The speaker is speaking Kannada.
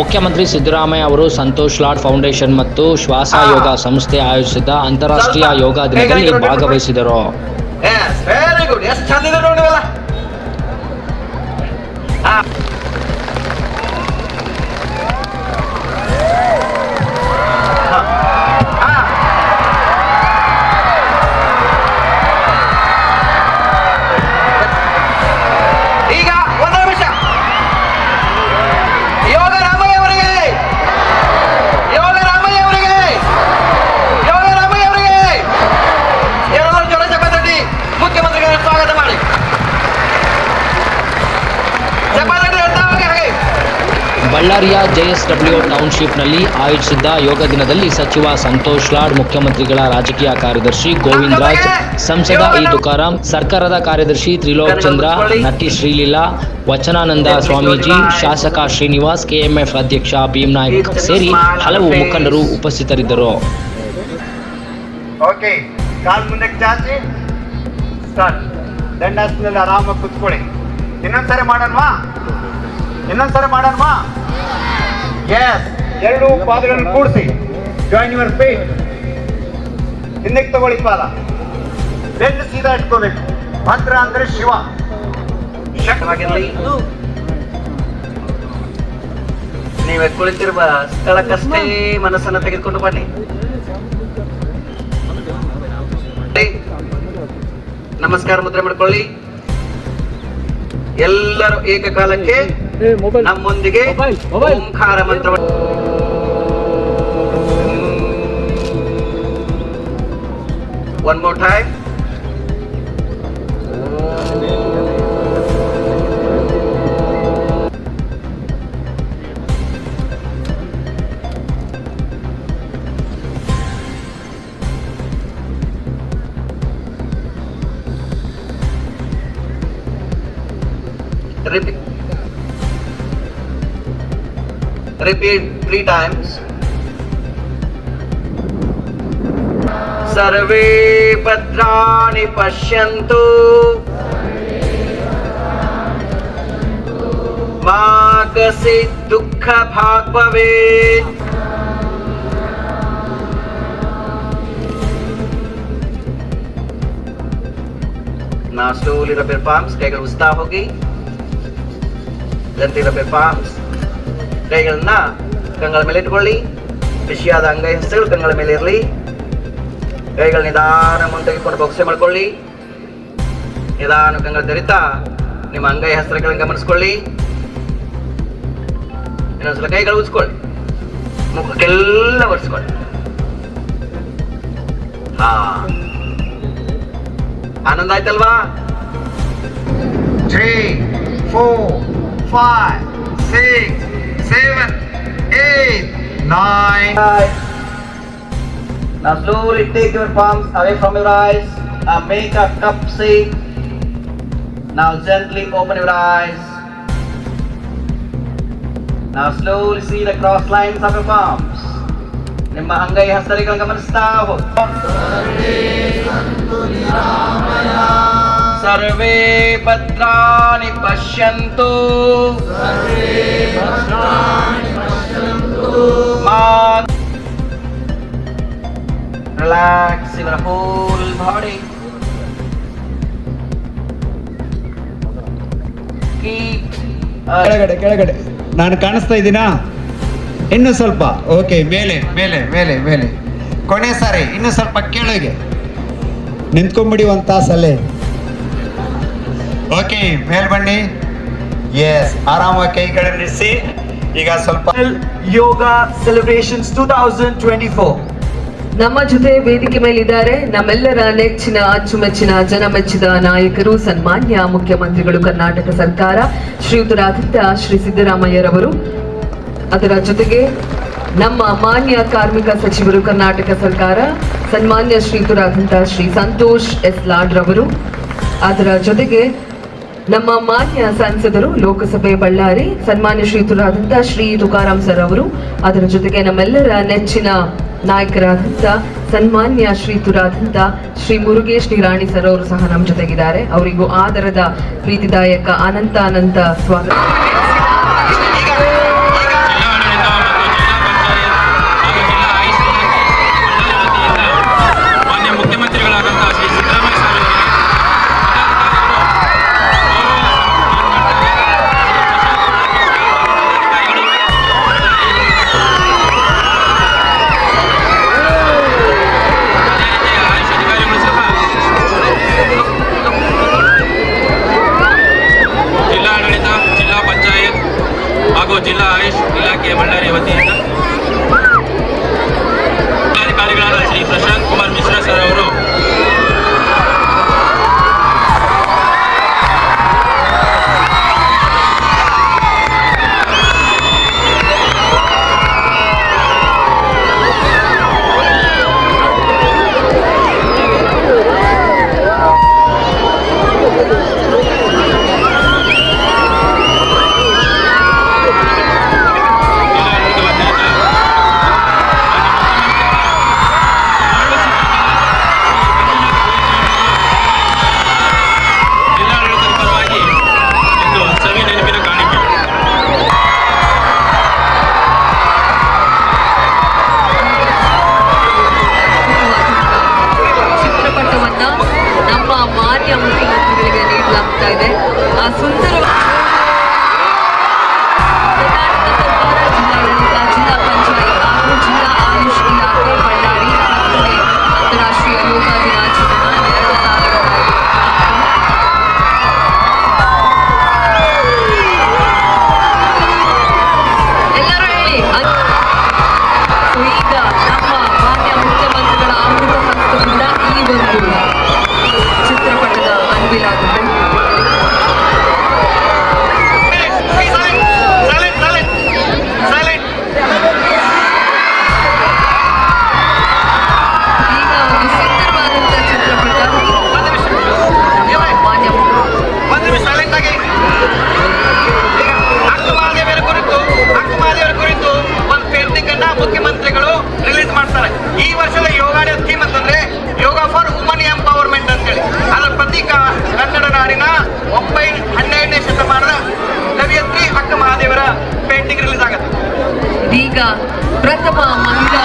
ಮುಖ್ಯಮಂತ್ರಿ ಸಿದ್ದರಾಮಯ್ಯ ಅವರು ಸಂತೋಷ್ ಲಾಡ್ ಫೌಂಡೇಶನ್ ಮತ್ತು ಶ್ವಾಸ ಯೋಗ ಸಂಸ್ಥೆ ಆಯೋಜಿಸಿದ ಅಂತಾರಾಷ್ಟ್ರೀಯ ಯೋಗ ದಿನದಲ್ಲಿ ಭಾಗವಹಿಸಿದರು. ಎಸ್ ವೆರಿ ಗುಡ್ ಎಷ್ಟು ಚಂದ ಇದೆ ನೋಡಿ ಬಳ್ಳಾರಿಯ ಜೆಎಸ್ಡಬ್ಲ್ಯೂ ಟೌನ್ಶಿಪ್ನಲ್ಲಿ ಆಯೋಜಿಸಿದ್ದ ಯೋಗ ದಿನದಲ್ಲಿ ಸಚಿವ ಸಂತೋಷ್ ಲಾಡ್, ಮುಖ್ಯಮಂತ್ರಿಗಳ ರಾಜಕೀಯ ಕಾರ್ಯದರ್ಶಿ ಗೋವಿಂದ್ ರಾಜ್, ಸಂಸದ ಇ ತುಕಾರಾಂ, ಸರ್ಕಾರದ ಕಾರ್ಯದರ್ಶಿ ತ್ರಿಲೋಕ್ ಚಂದ್ರ, ನಟಿ ಶ್ರೀಲೀಲಾ, ವಚನಾನಂದ ಸ್ವಾಮೀಜಿ, ಶಾಸಕ ಶ್ರೀನಿವಾಸ್, ಕೆಎಂಎಫ್ ಅಧ್ಯಕ್ಷ ಭೀಮ್ ನಾಯ್ಕ್ ಸೇರಿ ಹಲವು ಮುಖಂಡರು ಉಪಸ್ಥಿತರಿದ್ದರು. ಇನ್ನೊಂದ್ಸರಿ ಇನ್ನೊಂದ್ಸರಿ ಮಾಡೋಣ ಎಸ್ ಎರಡು ಪಾದಗಳನ್ನು ಕೂಡಿಸಿ. ಜಾಯಿನ್ ಯುವರ್ ಫೇಟ್ ಹಿಂದಕ್ಕೆ ತಗೊಳ್ಳಿ ಪಾದ ಬೆನ್ನು ಸೀದಾ ಇಟ್ಕೋಬೇಕು. ಭದ್ರ ಅಂದ್ರೆ ಶಿವ. ನೀವ್ ನೀವೇ ಕುಳಿತಿರುವ ಸ್ಥಳಕ್ಕಷ್ಟೇ ಮನಸ್ಸನ್ನ ತೆಗೆದುಕೊಂಡು ಬನ್ನಿ. ನಮಸ್ಕಾರ ಮುದ್ರೆ ಮಾಡ್ಕೊಳ್ಳಿ. ಎಲ್ಲರೂ ಏಕಕಾಲಕ್ಕೆ ನಮ್ಮೊಂದಿಗೆ ಓಂಕಾರ ಮಂತ್ರ one more time Repeat. repeat three times सर्वे भद्राणि पश्यन्तु मा कश्चित् दुःखभाग् भवेत् Now slowly rub your palms, take a stop, okay? Gently rub your palms. ಕೈಗಳನ್ನ ಕಂಗಳ ಮೇಲೆ ಇಟ್ಕೊಳ್ಳಿ. ಬಿಸಿಯಾದ ಅಂಗೈ ಹಸ್ತಗಳು ಕಂಗಳ ಮೇಲೆ ಇರಲಿ. ಕೈಗಳ ನಿಧಾನ ಮುಂದೆ ತೆಗೆದುಕೊಂಡು ಬೊಕ್ಸೆ ಮಾಡ್ಕೊಳ್ಳಿ. ನಿಧಾನ ಕಂಗಳ ತೆರಿತಾ ನಿಮ್ಮ ಅಂಗೈ ಹಸ್ತಗಳನ್ನು ಗಮನಿಸ್ಕೊಳ್ಳಿ. ಇನ್ನೊಂದ್ಸಲ ಕೈಗಳು ಉಜ್ಕೊಳ್ಳಿ. ಮುಖಕ್ಕೆಲ್ಲ ಒರೆಸ್ಕೊಳ್ಳಿ. ಹಾ. ಆನಂದ ಆಯ್ತಲ್ವಾ? Three four five six Eight nine Now slowly take your palms away from your eyes and make a cup shape. Now gently open your eyes. Now slowly see the cross lines of your palms. ನಿಮ್ಮ ಅಂಗೈ ಹಸ್ತರಿಗಳನ್ನು ಗಮನಿಸ್ತಾ ಹೋಗಿ ಸರ್ವೇ ಭದ್ರಾಣಿ ಪಶ್ಯಂತು ಮಾ Relax your whole body. Keep ಕೆಳಗಡೆ ಕೆಳಗಡೆ. ನಾನು ಕಾಣಿಸ್ತಾ ಇದ್ದೀನಾ? ಇನ್ನು ಸ್ವಲ್ಪ. ಓಕೆ ಮೇಲೆ ಮೇಲೆ ಮೇಲೆ ಮೇಲೆ. ಕೊನೆ ಸಾರಿ ಇನ್ನು ಸ್ವಲ್ಪ ಕೆಳಗೆ. ನಿಂತ್ಕೊಂಡ್ಬಿಡಿ ಒಂದು ತಾಸಲ್ಲೇ. ಓಕೆ ಮೇಲ್ ಬನ್ನಿ. ಎಸ್ ಆರಾಮಾಗಿ ಕೈಗಳನ್ನಿಸಿ ಈಗ ಸ್ವಲ್ಪ Yoga Celebrations 2024. ನಮ್ಮ ಜೊತೆ ವೇದಿಕೆ ಮೇಲಿದ್ದಾರೆ ನಮ್ಮೆಲ್ಲರ ನೆಚ್ಚಿನ, ಅಚ್ಚುಮೆಚ್ಚಿನ, ಜನಮೆಚ್ಚಿದ ನಾಯಕರು, ಸನ್ಮಾನ್ಯ ಮುಖ್ಯಮಂತ್ರಿಗಳು, ಕರ್ನಾಟಕ ಸರ್ಕಾರ ಶ್ರೀಯುತರಾದಂಥ ಶ್ರೀ ಸಿದ್ದರಾಮಯ್ಯರವರು. ಅದರ ಜೊತೆಗೆ ನಮ್ಮ ಮಾನ್ಯ ಕಾರ್ಮಿಕ ಸಚಿವರು, ಕರ್ನಾಟಕ ಸರ್ಕಾರ, ಸನ್ಮಾನ್ಯ ಶ್ರೀಯುತರಾದಂಥ ಶ್ರೀ ಸಂತೋಷ್ ಎಸ್ ಲಾಡ್ರವರು. ಅದರ ಜೊತೆಗೆ ನಮ್ಮ ಮಾನ್ಯ ಸಂಸದರು, ಲೋಕಸಭೆ ಬಳ್ಳಾರಿ, ಸನ್ಮಾನ್ಯ ಶ್ರೀಯುತರಾದಂಥ ಶ್ರೀ ತುಕಾರಾಮ್ ಸರ್ ಅವರು ಅದರ ಜೊತೆಗೆ ನಮ್ಮೆಲ್ಲರ ನೆಚ್ಚಿನ ನಾಯಕರಾದಂಥ ಸನ್ಮಾನ್ಯ ಶ್ರೀತುರಾದಂಥ ಶ್ರೀ ಮುರುಗೇಶ್ ನಿರಾಣಿ ಸರ್ ಅವರು ಸಹ ನಮ್ಮ ಜೊತೆಗಿದ್ದಾರೆ. ಅವರಿಗೂ ಆದರದ ಪ್ರೀತಿದಾಯಕ ಅನಂತ ಅನಂತ ಸ್ವಾಗತ. ಈ ವರ್ಷದ ಯೋಗಾಡೆ ಥೀಮ್ ಅಂತಂದ್ರೆ ಯೋಗ ಫಾರ್ ವುಮನ್ ಎಂಪವರ್ಮೆಂಟ್ ಅಂತೇಳಿ. ಅದರ ಪ್ರತೀಕ ಕನ್ನಡ ನಾಡಿನ ಒಂಬೈ ಹನ್ನೆರಡನೇ ಶತಮಾನದ ಕವಿಯತ್ರಿ ಅಕ್ಕ ಮಹಾದೇವರ ಪೇಂಟಿಂಗ್ ರಿಲೀಸ್ ಆಗುತ್ತೆ ಈಗ ಪ್ರಥಮ ಮಹಿಳಾ